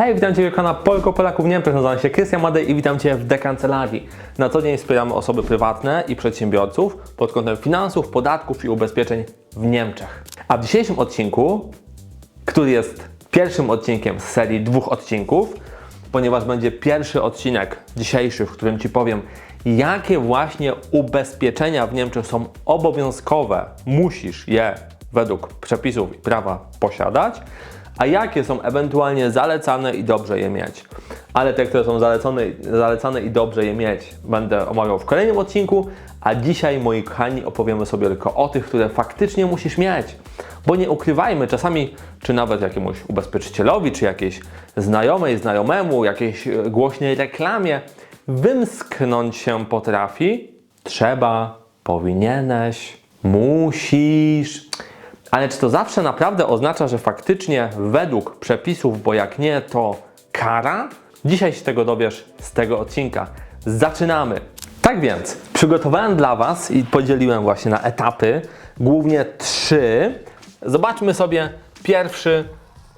Hej, witam Cię kanał Polko Polaków Niemczech, nazywam się Krystian Madej i witam Cię w Dekancelarii. Na co dzień wspieramy osoby prywatne i przedsiębiorców pod kątem finansów, podatków i ubezpieczeń w Niemczech. A w dzisiejszym odcinku, który jest pierwszym odcinkiem z serii dwóch odcinków, ponieważ będzie pierwszy odcinek dzisiejszy, w którym Ci powiem, jakie właśnie ubezpieczenia w Niemczech są obowiązkowe, musisz je według przepisów i prawa posiadać, a jakie są ewentualnie zalecane i dobrze je mieć. Ale te, które są zalecone, zalecane i dobrze je mieć, będę omawiał w kolejnym odcinku, a dzisiaj, moi kochani, opowiemy sobie tylko o tych, które faktycznie musisz mieć. Bo nie ukrywajmy, czasami, czy nawet jakiemuś ubezpieczycielowi, czy jakiejś znajomej, znajomemu, jakiejś e, głośnej reklamie wymsknąć się potrafi, trzeba, powinieneś, musisz. Ale czy to zawsze naprawdę oznacza, że faktycznie według przepisów, bo jak nie, to kara? Dzisiaj się tego dowiesz z tego odcinka. Zaczynamy! Tak więc, przygotowałem dla Was i podzieliłem właśnie na etapy, głównie trzy. Zobaczmy sobie pierwszy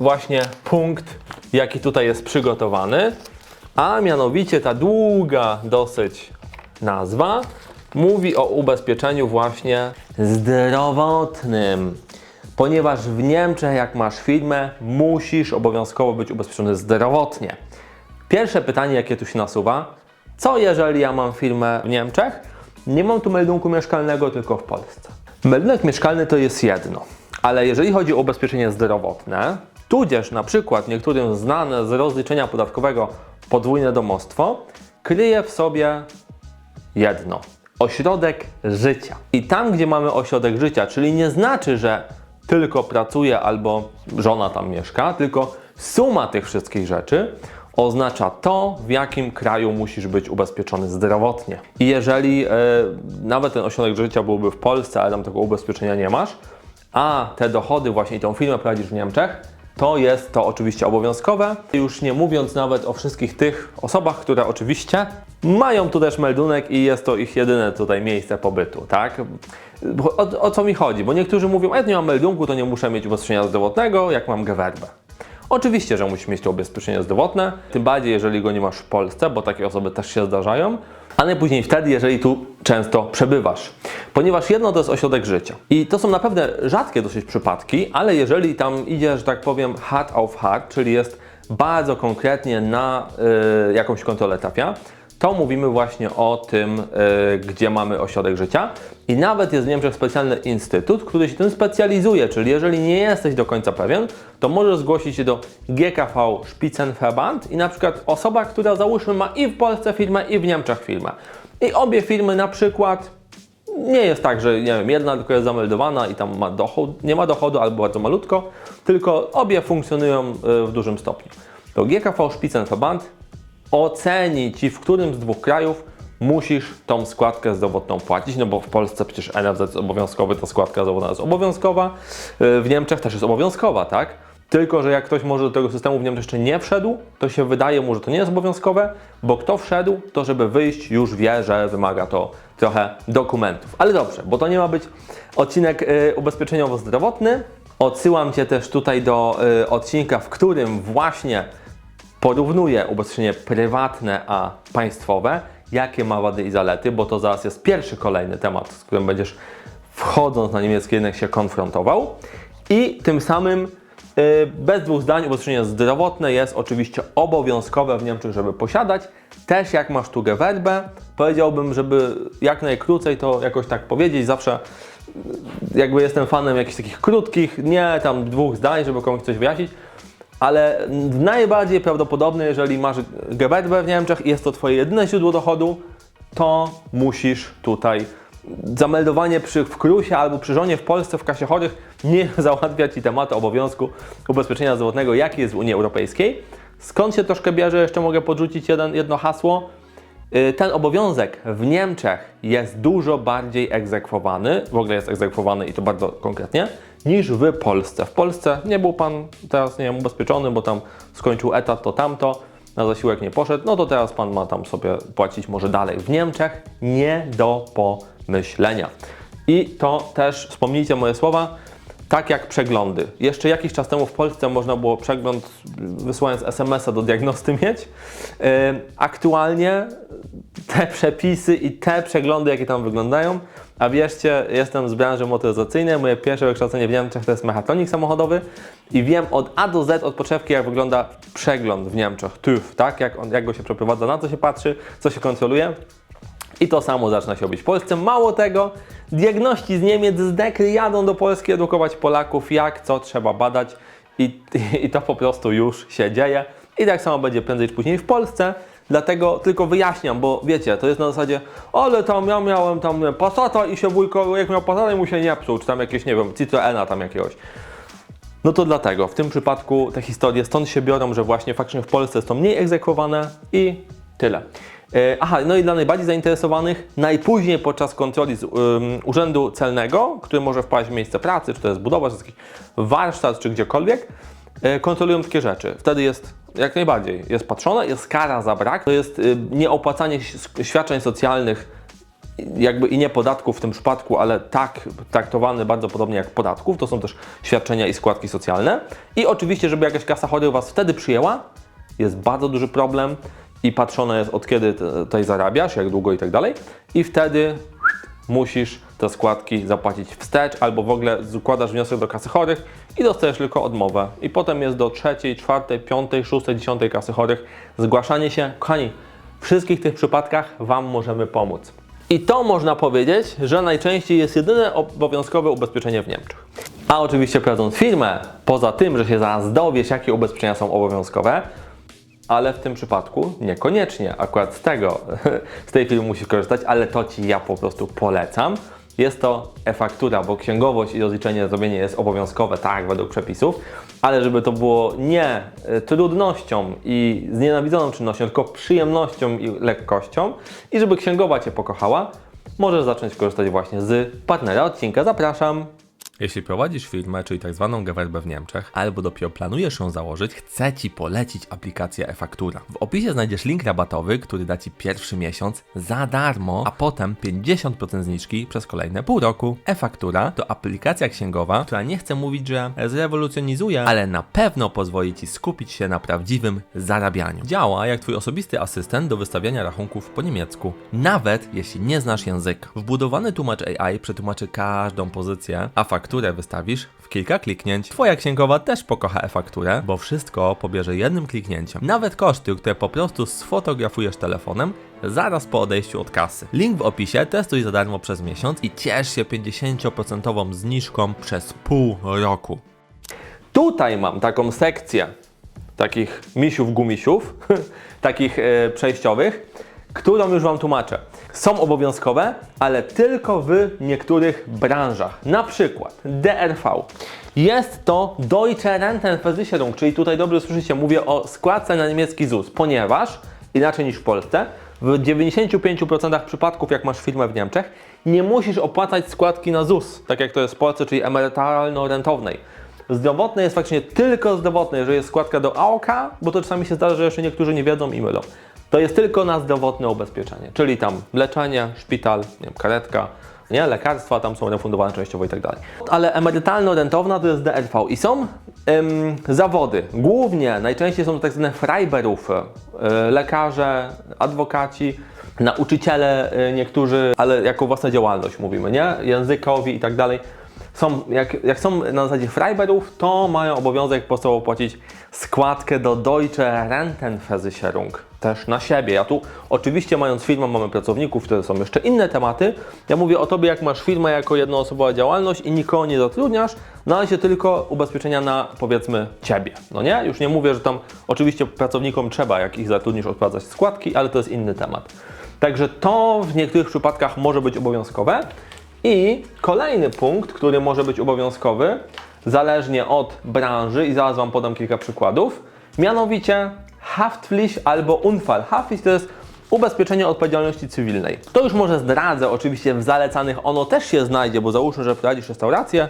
właśnie punkt, jaki tutaj jest przygotowany, a mianowicie ta długa dosyć nazwa mówi o ubezpieczeniu właśnie zdrowotnym. Ponieważ w Niemczech, jak masz firmę, musisz obowiązkowo być ubezpieczony zdrowotnie. Pierwsze pytanie, jakie tu się nasuwa, co jeżeli ja mam firmę w Niemczech? Nie mam tu meldunku mieszkalnego, tylko w Polsce. Meldunek mieszkalny to jest jedno, ale jeżeli chodzi o ubezpieczenie zdrowotne, tudzież na przykład niektórym znane z rozliczenia podatkowego podwójne domostwo, kryje w sobie jedno. Ośrodek życia. I tam, gdzie mamy ośrodek życia, czyli nie znaczy, że tylko pracuje albo żona tam mieszka, tylko suma tych wszystkich rzeczy oznacza to, w jakim kraju musisz być ubezpieczony zdrowotnie. I jeżeli e, nawet ten ośrodek życia byłby w Polsce, ale tam tego ubezpieczenia nie masz, a te dochody właśnie i tą firmę prowadzisz w Niemczech, to jest to oczywiście obowiązkowe. Już nie mówiąc nawet o wszystkich tych osobach, które oczywiście mają tu też meldunek i jest to ich jedyne tutaj miejsce pobytu, tak? O, o co mi chodzi? Bo niektórzy mówią, ja nie mam meldunku, to nie muszę mieć ubezpieczenia zdrowotnego, jak mam gewerbę. Oczywiście, że musisz mieć to ubezpieczenie zdrowotne, tym bardziej jeżeli go nie masz w Polsce, bo takie osoby też się zdarzają, a najpóźniej wtedy, jeżeli tu często przebywasz. Ponieważ jedno to jest ośrodek życia. I to są naprawdę rzadkie dosyć przypadki, ale jeżeli tam idzie, że tak powiem, hard auf hard, czyli jest bardzo konkretnie na y, jakąś kontrolę trafia, to mówimy właśnie o tym, y, gdzie mamy ośrodek życia. I nawet jest w Niemczech specjalny instytut, który się tym specjalizuje, czyli jeżeli nie jesteś do końca pewien, to możesz zgłosić się do GKV Spitzenverband i na przykład osoba, która załóżmy ma i w Polsce firmę, i w Niemczech firmę. I obie firmy na przykład nie jest tak, że nie wiem, jedna tylko jest zameldowana i tam ma dochód, nie ma dochodu albo bardzo malutko, tylko obie funkcjonują y, w dużym stopniu. To GKV Spitzenverband oceni Ci, w którym z dwóch krajów musisz tą składkę zdrowotną płacić, no bo w Polsce przecież NFZ jest obowiązkowy, ta składka zdrowotna jest obowiązkowa, y, w Niemczech też jest obowiązkowa, tak? Tylko, że jak ktoś może do tego systemu w Niemczech jeszcze nie wszedł, to się wydaje mu, że to nie jest obowiązkowe, bo kto wszedł, to żeby wyjść już wie, że wymaga to trochę dokumentów. Ale dobrze, bo to nie ma być odcinek y, ubezpieczeniowo-zdrowotny. Odsyłam Cię też tutaj do y, odcinka, w którym właśnie porównuję ubezpieczenie prywatne a państwowe, jakie ma wady i zalety, bo to zaraz jest pierwszy kolejny temat, z którym będziesz wchodząc na niemiecki rynek się konfrontował. I tym samym yy, bez dwóch zdań ubezpieczenie zdrowotne jest oczywiście obowiązkowe w Niemczech, żeby posiadać. Też jak masz tu gewerbę, powiedziałbym, żeby jak najkrócej to jakoś tak powiedzieć, zawsze jakby jestem fanem jakichś takich krótkich, nie tam dwóch zdań, żeby komuś coś wyjaśnić, ale najbardziej prawdopodobne, jeżeli masz gewerbę w Niemczech i jest to Twoje jedyne źródło dochodu, to musisz tutaj zameldowanie przy w Krusie albo przy żonie w Polsce w kasie chorych nie załatwia Ci tematu obowiązku ubezpieczenia zdrowotnego, jaki jest w Unii Europejskiej. Skąd się troszkę bierze, jeszcze mogę podrzucić jeden, jedno hasło. Y, Ten obowiązek w Niemczech jest dużo bardziej egzekwowany, w ogóle jest egzekwowany i to bardzo konkretnie, niż w Polsce. W Polsce nie był Pan teraz, nie wiem, ubezpieczony, bo tam skończył etat, to tamto, na zasiłek nie poszedł, no to teraz Pan ma tam sobie płacić może dalej. W Niemczech nie do pomyślenia. I to też, wspomnijcie moje słowa, tak jak przeglądy. Jeszcze jakiś czas temu w Polsce można było przegląd wysyłając SMS-a do diagnosty mieć. Aktualnie te przepisy i te przeglądy, jakie tam wyglądają, a wierzcie, jestem z branży motoryzacyjnej, moje pierwsze wykształcenie w Niemczech to jest mechatronik samochodowy i wiem od A do Z, od podszewki, jak wygląda przegląd w Niemczech, TÜV, tak? Jak, on, jak go się przeprowadza, na co się patrzy, co się kontroluje. I to samo zaczyna się robić w Polsce. Mało tego, diagności z Niemiec z Dekry jadą do Polski edukować Polaków, jak co trzeba badać i, i to po prostu już się dzieje. I tak samo będzie prędzej czy później w Polsce. Dlatego tylko wyjaśniam, bo wiecie, to jest na zasadzie, ale tam ja miałem tam Passata i się wujko, jak miał Passata i mu się nie psuł, czy tam jakieś, nie wiem, Citroena tam jakiegoś. No to dlatego, w tym przypadku te historie stąd się biorą, że właśnie faktycznie w Polsce to mniej egzekwowane i tyle. E, Aha, no i dla najbardziej zainteresowanych, najpóźniej podczas kontroli z, Urzędu Celnego, który może wpaść w miejsce pracy, czy to jest budowa, czy jakiś warsztat, czy gdziekolwiek, e, kontrolują takie rzeczy. Wtedy jest jak najbardziej, jest patrzone, jest kara za brak, to jest y, nieopłacanie świadczeń socjalnych jakby i nie podatków w tym przypadku, ale tak traktowane bardzo podobnie jak podatków, to są też świadczenia i składki socjalne. I oczywiście, żeby jakaś kasa chorych Was wtedy przyjęła, jest bardzo duży problem i patrzone jest od kiedy tutaj zarabiasz, jak długo i tak dalej. I wtedy musisz te składki zapłacić wstecz albo w ogóle składasz wniosek do kasy chorych i dostajesz tylko odmowę. I potem jest do trzeciej, czwartej, piątej, szóstej, dziesiątej kasy chorych zgłaszanie się. Kochani, w wszystkich tych przypadkach Wam możemy pomóc. I to można powiedzieć, że najczęściej jest jedyne obowiązkowe ubezpieczenie w Niemczech. A oczywiście prowadząc firmę, poza tym, że się zaraz dowiesz, jakie ubezpieczenia są obowiązkowe, ale w tym przypadku niekoniecznie. Akurat z tego, z tej firmy musisz korzystać, ale to Ci ja po prostu polecam. Jest to e-faktura, bo księgowość i rozliczenie zrobienie jest obowiązkowe, tak, według przepisów, ale żeby to było nie e, trudnością i znienawidzoną czynnością, tylko przyjemnością i lekkością i żeby księgowa Cię pokochała, możesz zacząć korzystać właśnie z partnera odcinka. Zapraszam! Jeśli prowadzisz firmę, czyli tak zwaną gewerbę w Niemczech, albo dopiero planujesz ją założyć, chcę Ci polecić aplikację e-faktura. W opisie znajdziesz link rabatowy, który da Ci pierwszy miesiąc za darmo, a potem 50% zniżki przez kolejne pół roku. E-faktura to aplikacja księgowa, która nie chcę mówić, że zrewolucjonizuje, ale na pewno pozwoli Ci skupić się na prawdziwym zarabianiu. Działa jak Twój osobisty asystent do wystawiania rachunków po niemiecku, nawet jeśli nie znasz języka. Wbudowany tłumacz AI przetłumaczy każdą pozycję, a fakturę wystawisz w kilka kliknięć. Twoja księgowa też pokocha e-fakturę, bo wszystko pobierze jednym kliknięciem. Nawet koszty, które po prostu sfotografujesz telefonem, zaraz po odejściu od kasy. Link w opisie, testuj za darmo przez miesiąc i ciesz się 50% zniżką przez pół roku. Tutaj mam taką sekcję takich misiów gumisiów, takich e, przejściowych, którą już Wam tłumaczę. Są obowiązkowe, ale tylko w niektórych branżach. Na przykład DRV. Jest to Deutsche Rentenversicherung, czyli tutaj dobrze słyszycie, mówię o składce na niemiecki ZUS, ponieważ inaczej niż w Polsce, w 95% przypadków, jak masz firmę w Niemczech, nie musisz opłacać składki na ZUS, tak jak to jest w Polsce, czyli emerytalno-rentownej. Zdrowotne jest faktycznie tylko zdrowotne, jeżeli jest składka do AOK, bo to czasami się zdarza, że jeszcze niektórzy nie wiedzą i mylą. To jest tylko na zdrowotne ubezpieczenie, czyli tam leczenie, szpital, nie wiem, karetka, nie, lekarstwa tam są refundowane częściowo i tak dalej. Ale emerytalno-rentowna to jest DRV i są em, zawody. Głównie, najczęściej są to tak zwane Freiberufy, e, lekarze, adwokaci, nauczyciele e, niektórzy, ale jako własna działalność mówimy, nie? Językowi i tak dalej są, jak, jak są na zasadzie Freiberów, to mają obowiązek podstawowo płacić składkę do Deutsche Rentenversicherung też na siebie. Ja tu oczywiście mając firmę mamy pracowników, które są jeszcze inne tematy. Ja mówię o Tobie, jak masz firmę jako jednoosobowa działalność i nikogo nie zatrudniasz, należy tylko ubezpieczenia na powiedzmy Ciebie. No nie? Już nie mówię, że tam oczywiście pracownikom trzeba, jak ich zatrudnisz, odprowadzać składki, ale to jest inny temat. Także to w niektórych przypadkach może być obowiązkowe. I kolejny punkt, który może być obowiązkowy, zależnie od branży, i zaraz Wam podam kilka przykładów, mianowicie Haftpflicht albo Unfall. Haftpflicht to jest ubezpieczenie odpowiedzialności cywilnej. To już może zdradzę, oczywiście w zalecanych ono też się znajdzie, bo załóżmy, że prowadzisz restaurację,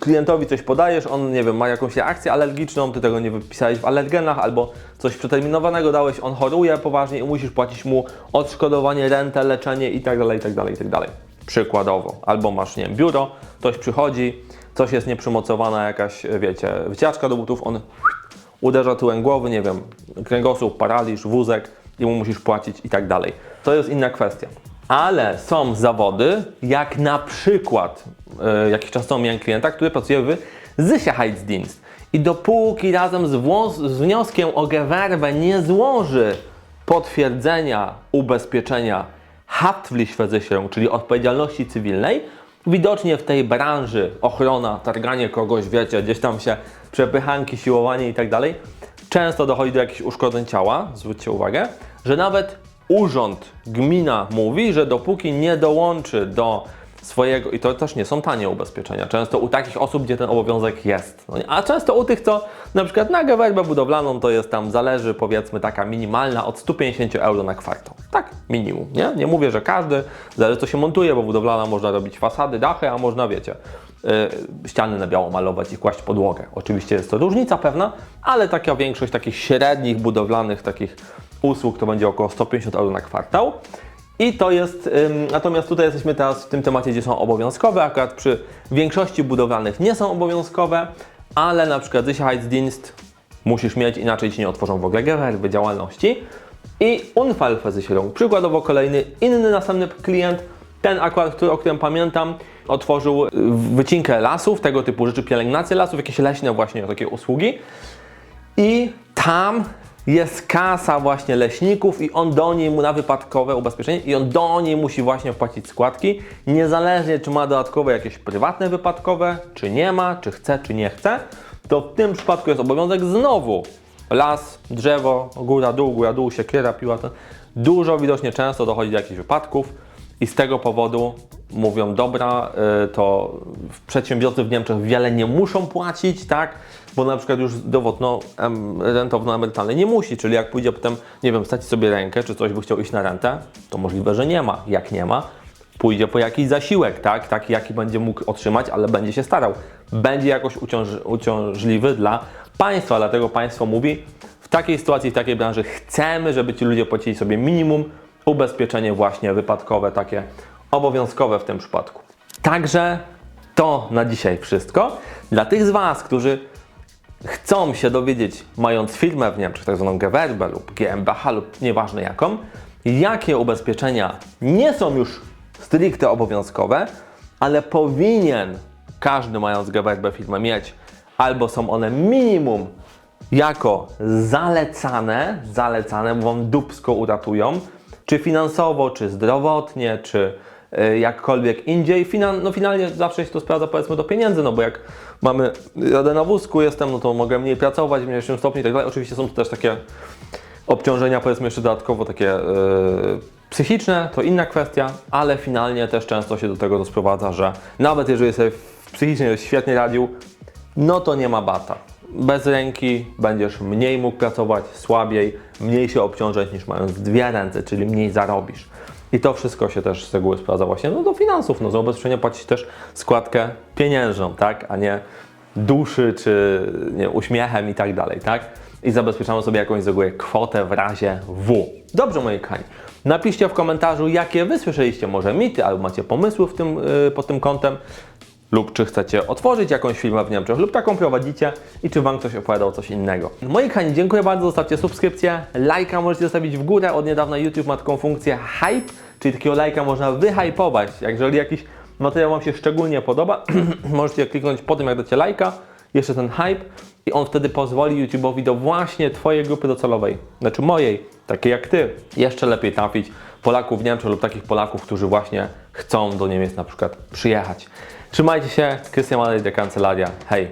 klientowi coś podajesz, on nie wiem, ma jakąś reakcję alergiczną, ty tego nie wypisałeś w alergenach, albo coś przeterminowanego dałeś, on choruje poważnie i musisz płacić mu odszkodowanie, rentę, leczenie itd., itd., itd. Przykładowo. Albo masz, nie wiem, biuro, ktoś przychodzi, coś jest nieprzymocowana jakaś, wiecie, wycieczka do butów, on uderza tyłem głowy, nie wiem, kręgosłup, paraliż, wózek i mu musisz płacić i tak dalej. To jest inna kwestia. Ale są zawody, jak na przykład, e, jakiś czas temu miałem klienta, który pracuje w Sicherheitsdienst. I dopóki razem z, z wnioskiem o gewerbę nie złoży potwierdzenia ubezpieczenia Haftpflichtversicherung, czyli odpowiedzialności cywilnej, widocznie w tej branży ochrona, targanie kogoś, wiecie, gdzieś tam się przepychanki, siłowanie i tak dalej, często dochodzi do jakichś uszkodzeń ciała, zwróćcie uwagę, że nawet urząd, gmina mówi, że dopóki nie dołączy do swojego, i to też nie są tanie ubezpieczenia, często u takich osób, gdzie ten obowiązek jest, no a często u tych, co na przykład na gewerbę budowlaną to jest tam, zależy powiedzmy taka minimalna od 150 euro na kwartał, tak, minimum, nie? Nie mówię, że każdy, zależy co się montuje, bo budowlana można robić fasady, dachy, a można, wiecie, y, ściany na biało malować i kłaść podłogę. Oczywiście jest to różnica pewna, ale taka większość takich średnich budowlanych takich usług to będzie około 150 euro na kwartał. I to jest, natomiast tutaj jesteśmy teraz w tym temacie, gdzie są obowiązkowe, akurat przy większości budowlanych nie są obowiązkowe, ale na przykład Sicherheitsdienst musisz mieć, inaczej Ci nie otworzą w ogóle gewerby działalności. I Unfallversicherung, przykładowo kolejny inny następny klient, ten akurat, który, o którym pamiętam, otworzył y, wycinkę lasów, tego typu rzeczy, pielęgnację lasów, jakieś leśne właśnie takie usługi. I tam jest kasa właśnie leśników i on do niej mu na wypadkowe ubezpieczenie i on do niej musi właśnie wpłacić składki, niezależnie czy ma dodatkowe jakieś prywatne wypadkowe, czy nie ma, czy chce, czy nie chce, to w tym przypadku jest obowiązek znowu. Las, drzewo, góra, dół, góra, dół, siekiera, piła, dużo widocznie często dochodzi do jakichś wypadków i z tego powodu mówią, dobra, y, to przedsiębiorcy w Niemczech wiele nie muszą płacić, tak? Bo na przykład już dowód no, em, rentowno-emerytalny nie musi, czyli jak pójdzie potem, nie wiem, stać sobie rękę, czy coś by chciał iść na rentę, to możliwe, że nie ma. Jak nie ma, pójdzie po jakiś zasiłek, tak? Taki, jaki będzie mógł otrzymać, ale będzie się starał. Będzie jakoś uciąż, uciążliwy dla państwa, dlatego państwo mówi, w takiej sytuacji, w takiej branży chcemy, żeby ci ludzie płacili sobie minimum ubezpieczenie właśnie wypadkowe, takie obowiązkowe w tym przypadku. Także to na dzisiaj wszystko. Dla tych z Was, którzy chcą się dowiedzieć, mając firmę w Niemczech, tak zwaną Gewerbe lub GmbH lub nieważne jaką, jakie ubezpieczenia nie są już stricte obowiązkowe, ale powinien każdy mając Gewerbe firmę mieć, albo są one minimum jako zalecane, zalecane, bo Wam dupsko uratują, czy finansowo, czy zdrowotnie, czy jakkolwiek indziej. Finan no finalnie zawsze się to sprawdza powiedzmy do pieniędzy, no bo jak mamy radę na wózku jestem, no to mogę mniej pracować w mniejszym stopniu i tak dalej. Oczywiście są tu też takie obciążenia, powiedzmy jeszcze dodatkowo takie yy, psychiczne, to inna kwestia, ale finalnie też często się do tego to sprowadza, że nawet jeżeli sobie psychicznie świetnie radził, no to nie ma bata. Bez ręki będziesz mniej mógł pracować, słabiej, mniej się obciążać niż mając dwie ręce, czyli mniej zarobisz. I to wszystko się też z reguły sprawdza właśnie no, do finansów. No, za ubezpieczenie płacić też składkę pieniężną, tak? a nie duszy czy nie, uśmiechem i tak dalej. Tak? I zabezpieczamy sobie jakąś z reguły kwotę w razie W. Dobrze, moi kochani. Napiszcie w komentarzu, jakie Wy słyszeliście może mity, albo macie pomysły w tym, yy, pod tym kątem lub czy chcecie otworzyć jakąś firmę w Niemczech, lub taką prowadzicie i czy Wam ktoś opowiadał coś innego. Moi kochani, dziękuję bardzo, zostawcie subskrypcję, lajka możecie zostawić w górę, od niedawna YouTube ma taką funkcję hype, czyli takiego lajka można wyhypować, jeżeli jakiś materiał Wam się szczególnie podoba, możecie kliknąć po tym, jak dacie lajka, jeszcze ten hype i on wtedy pozwoli YouTube'owi do właśnie Twojej grupy docelowej, znaczy mojej, takiej jak Ty, jeszcze lepiej trafić Polaków w Niemczech lub takich Polaków, którzy właśnie chcą do Niemiec na przykład przyjechać. Trzymajcie się, Krystian Malej Kancelaria. Hej!